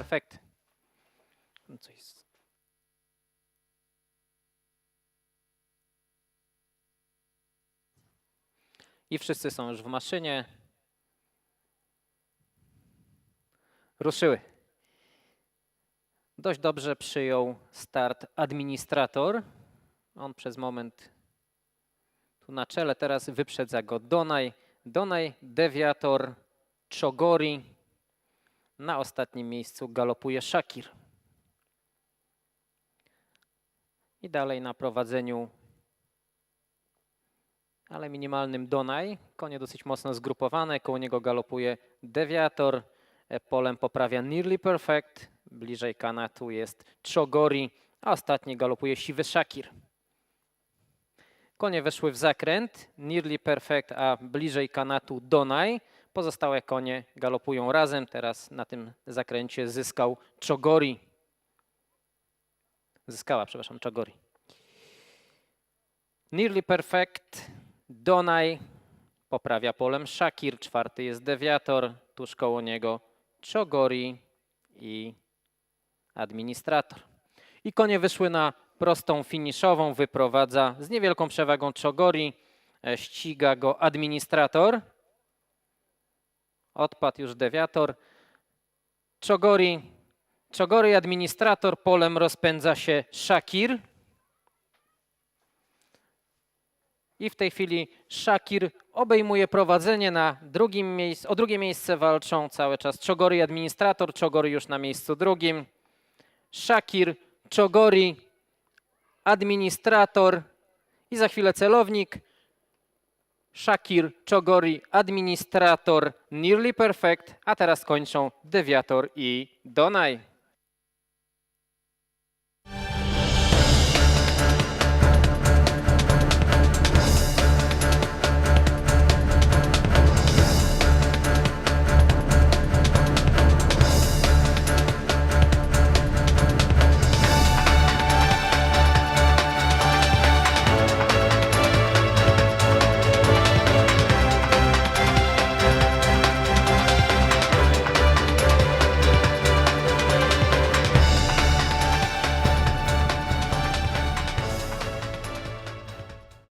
perfekt. No. I wszyscy są już w maszynie. Ruszyły. Dość dobrze przyjął start administrator. On przez moment tu na czele, teraz wyprzedza go Donaj. Donaj, Deviator, Czogori. Na ostatnim miejscu galopuje Shakir. I dalej na prowadzeniu, ale minimalnym Donaj. Konie dosyć mocno zgrupowane. Koło niego galopuje Deviator. E, Polem poprawia Nearly Perfect. Bliżej kanatu jest Czogori, a ostatni galopuje Siwy Shakir. Konie weszły w zakręt, Nearly Perfect, a bliżej kanatu Donaj. Pozostałe konie galopują razem. Teraz na tym zakręcie zyskał Czogori. Zyskała, przepraszam, Czogori. Nearly Perfect, Donaj poprawia polem Shakir, czwarty jest Deviator, tuż koło niego Czogori i administrator. I konie wyszły na prostą finiszową, wyprowadza z niewielką przewagą Czogori, e, ściga go administrator. Odpadł już dewiator. Czogori, Czogori administrator, polem rozpędza się Shakir. I w tej chwili Shakir obejmuje prowadzenie na drugim miejscu. O drugie miejsce walczą cały czas Czogori administrator. Czogori już na miejscu drugim. Shakir, Czogori, administrator i za chwilę celownik. Shakir, Czogori, administrator, nearly perfect, a teraz kończą Deviator i Donaj.